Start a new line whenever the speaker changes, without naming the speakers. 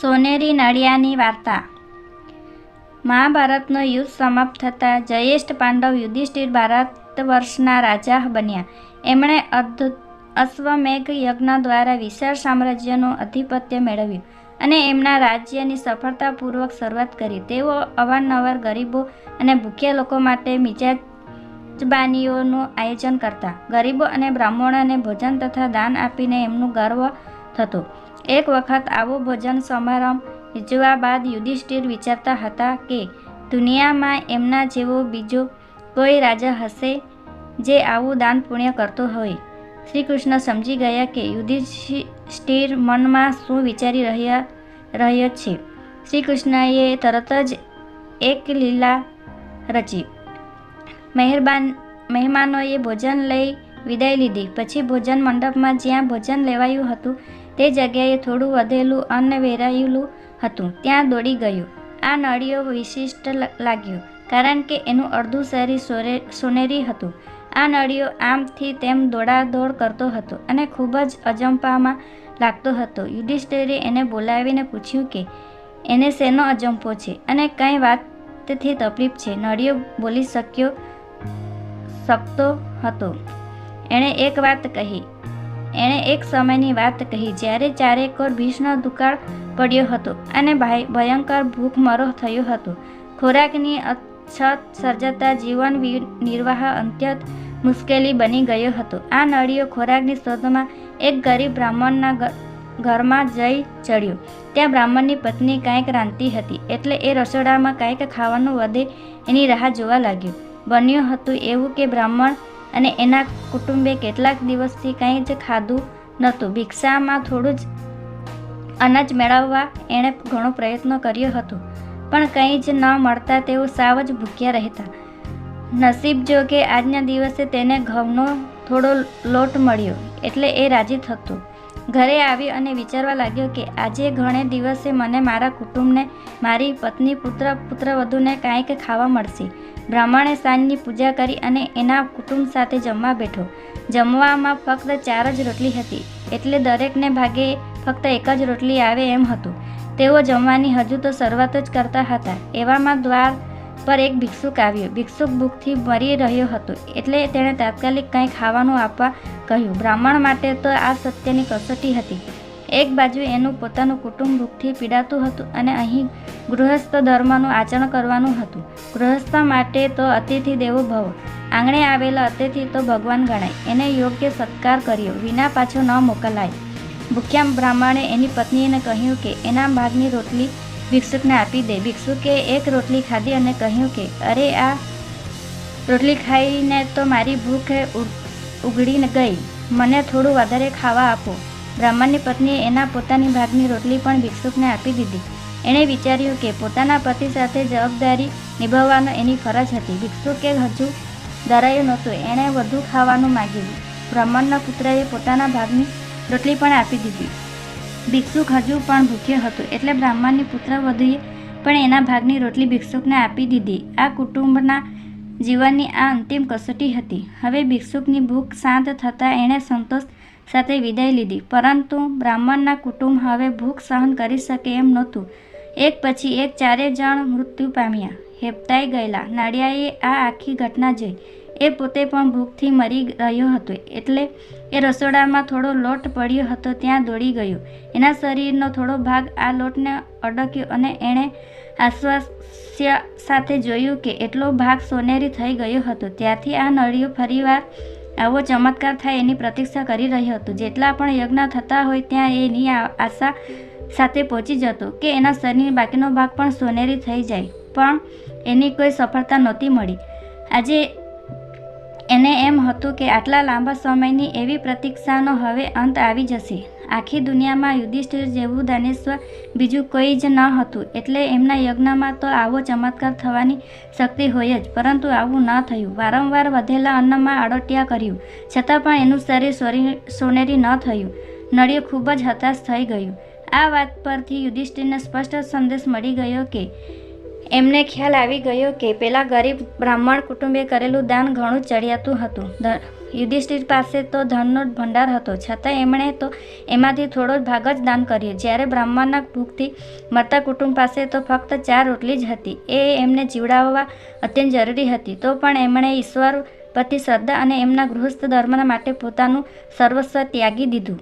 સોનેરી નળિયાની વાર્તા. મહાભારતનો યુદ્ધ સમાપ્ત થતાં જયેષ્ઠ પાંડવ યુધિષ્ઠિર ભારત વર્ષના રાજા બન્યા. એમણે અશ્વમેઘ યજ્ઞ દ્વારા વિશાળ સામ્રાજ્યનું આધિપત્ય મેળવ્યું અને એમના રાજ્યની સફળતાપૂર્વક શરૂઆત કરી. તેઓ અવારનવાર ગરીબો અને ભૂખ્યા લોકો માટે મિજાજબાનીઓનું આયોજન કરતા. ગરીબો અને બ્રાહ્મણોને ભોજન તથા દાન આપીને એમનું ગર્વ થતું. એક વખત આવો ભોજન સમારંભ યોજવા બાદ યુધિષ્ઠિર વિચારતા હતા કે દુનિયામાં એમના જેવો બીજો કોઈ રાજા હશે જે આવું દાન પુણ્ય કરતો હોય. શ્રી કૃષ્ણ સમજી ગયા કે યુધિષ્ઠિર મનમાં શું વિચારી રહ્યા, રહ્યો છે. શ્રી કૃષ્ણએ તરત જ એક લીલા રચી, મહેરબાન, મહેમાનોએ ભોજન લઈ વિદાય લીધી. પછી ભોજન મંડપમાં જ્યાં ભોજન લેવાયું હતું તે જગ્યાએ થોડું વધેલું અન્ન વેરાયેલું હતું. ત્યાં દોડી ગયું. આ નળીઓ વિશિષ્ટ લાગ્યું, કારણ કે એનું અડધું શરીર સોનેરી હતું. આ નળીઓ આમથી તેમ દોડાદોડ કરતો હતો અને ખૂબ જ અજંપામાં લાગતો હતો. યુધિષ્ઠિરે એને બોલાવીને પૂછ્યું કે, એને શેનો અજંપો છે? અને કઈ વાતથી તકલીફ છે? નળીઓ બોલી શક્યો, શકતો હતો. એણે એક વાત કહી એણે એક સમયની વાત કહી, જ્યારે ચારેકોર ભીષણ દુકાળ પડ્યો હતો અને ભયંકર ભૂખમરો થયો હતો. ખોરાકની અછત સર્જાતા જીવન નિર્વાહ અત્યંત મુશ્કેલી બની ગયો હતો. આ નળીઓ ખોરાકની શોધમાં એક ગરીબ બ્રાહ્મણના ઘરમાં જઈ ચડ્યો. ત્યાં બ્રાહ્મણની પત્ની કાંઈક રાંધતી હતી, એટલે એ રસોડામાં કાંઈક ખાવાનું વધે એની રાહ જોવા લાગ્યો. બન્યું હતું એવું કે બ્રાહ્મણ અને એના કુટુંબે કેટલાક દિવસથી કંઈ જ ખાધું નહોતું. ભિક્ષામાં થોડું જ અનાજ મેળવવા એણે ઘણો પ્રયત્ન કર્યો હતો, પણ કંઈ જ ન મળતા તેઓ સાવ જ ભૂખ્યા રહેતા. નસીબ જો કે આજના દિવસે તેને ઘઉંનો થોડો લોટ મળ્યો, એટલે એ રાજી થતો. ઘરે આવી અને વિચારવા લાગ્યો કે આજે ઘણે દિવસે મને મારા કુટુંબને, મારી પત્ની પુત્ર, પુત્રવધુને કાંઈક ખાવા મળશે. બ્રાહ્મણે સાંજની પૂજા કરી અને એના કુટુંબ સાથે જમવા બેઠો. જમવામાં ફક્ત ચાર જ રોટલી હતી, એટલે દરેકને ભાગે ફક્ત એક જ રોટલી આવે એમ હતું. તેઓ જમવાની હજુ તો શરૂઆત જ કરતા હતા. એવામાં દ્વાર પર એક ભિક્ષુક આવ્યો. ભિક્ષુક ભૂખથી મરી રહ્યો હતો, એટલે તેણે તાત્કાલિક કંઈ ખાવાનું આપવા કહ્યું, બ્રાહ્મણ માટે તો આ સત્યની કસોટી હતી. એક બાજુ એનું પોતાનું કુટુંબ ભૂખથી પીડાતું હતું અને અહીં ગૃહસ્થ ધર્મનું આચરણ કરવાનું હતું. ગૃહસ્થ માટે તો અતિથિ દેવો ભવ. આંગણે આવેલા અતિથિ તો ભગવાન ગણાય. એને યોગ્ય સત્કાર કર્યો. વિના પાછો ન મોકલાય. ભૂખ્યા બ્રાહ્મણે એની પત્નીને કહ્યું કે, એના ભાગની રોટલી ભિક્ષુકને આપી દે. ભિક્ષુકે એક રોટલી ખાધી અને કહ્યું કે, અરે આ રોટલી ખાઈને તો મારી ભૂખ ઉઘડી ગઈ. મને થોડું વધારે ખાવા આપો. બ્રાહ્મણની પત્નીએ એના પોતાની ભાગની રોટલી પણ ભિક્ષુકને આપી દીધી. એણે વિચાર્યું કે પોતાના પતિ સાથે જવાબદારી નિભાવવાનો એની ફરજ હતી. ભિક્ષુકે હજુ ધરાયું નહોતું. એણે વધુ ખાવાનું માગ્યું. બ્રાહ્મણના પુત્રએ પોતાના ભાગની રોટલી પણ આપી દીધી. ભિક્ષુક હજુ પણ ભૂખ્યો હતો. એટલે બ્રાહ્મણની પુત્ર વધુએ પણ એના ભાગની રોટલી ભિક્ષુકને આપી દીધી. આ કુટુંબના જીવનની આ અંતિમ કસોટી હતી. હવે ભિક્ષુકની ભૂખ શાંત થતાં એણે સંતોષ સાથે વિદાય લીધી. પરંતુ બ્રાહ્મણના કુટુંબ હવે ભૂખ સહન કરી શકે એમ નહોતું. એક પછી એક ચારે જણ મૃત્યુ પામ્યા. હેપતાઈ ગયેલા. નાડિયાએ આ આખી ઘટના જોઈ. એ પોતે પણ ભૂખથી મરી રહ્યો હતો. એટલે એ રસોડામાં થોડો લોટ પડ્યો હતો, ત્યાં દોડી ગયો. એના શરીરનો થોડો ભાગ આ લોટને અડક્યો અને એણે આશ્વાસ્ય સાથે જોયું કે એટલો ભાગ સોનેરી થઈ ગયો હતો. ત્યારથી આ નળીઓ ફરીવાર આવો ચમત્કાર થાય એની પ્રતીક્ષા કરી રહ્યો હતો. જેટલા પણ યજ્ઞ થતા હોય ત્યાં એની આશા સાથે પહોંચી જતો કે એના શરીરની બાકીનો ભાગ પણ સોનેરી થઈ જાય. પણ એની કોઈ સફળતા નહોતી મળી. આજે એને એમ હતું કે આટલા લાંબા સમયની એવી પ્રતીક્ષાનો હવે અંત આવી જશે. આખી દુનિયામાં યુધિષ્ઠિર જેવું દાનેશ્વર બીજું કોઈ જ ન હતું, એટલે એમના યજ્ઞમાં તો આવો ચમત્કાર થવાની શક્તિ હોય જ, પરંતુ આવું ન થયું. વારંવાર વધેલા અન્નમાં અડોટિયા કર્યું. છતાં પણ એનું શરીર સોનેરી ન થયું. નળિયો ખૂબ જ હતાશ થઈ ગયું. આ વાત પરથી યુધિષ્ઠિરને સ્પષ્ટ સંદેશ મળી ગયો કે એમને ખ્યાલ આવી ગયો કે પેલા ગરીબ બ્રાહ્મણ કુટુંબે કરેલું દાન ઘણું ચડિયાતું હતું. યુધિષ્ઠિર પાસે તો ધનનો ભંડાર હતો. છતાં એમણે તો એમાંથી થોડો જ ભાગ જ દાન કર્યો. જ્યારે બ્રાહ્મણના ભૂખથી મરતા કુટુંબ પાસે તો ફક્ત ચાર રોટલી જ હતી. એ એમને જીવડાવવા અત્યંત જરૂરી હતી. તો પણ એમણે ઈશ્વર પ્રતિ શ્રદ્ધા અને એમના ગૃહસ્થ ધર્મના માટે પોતાનું સર્વસ્વ ત્યાગી દીધું.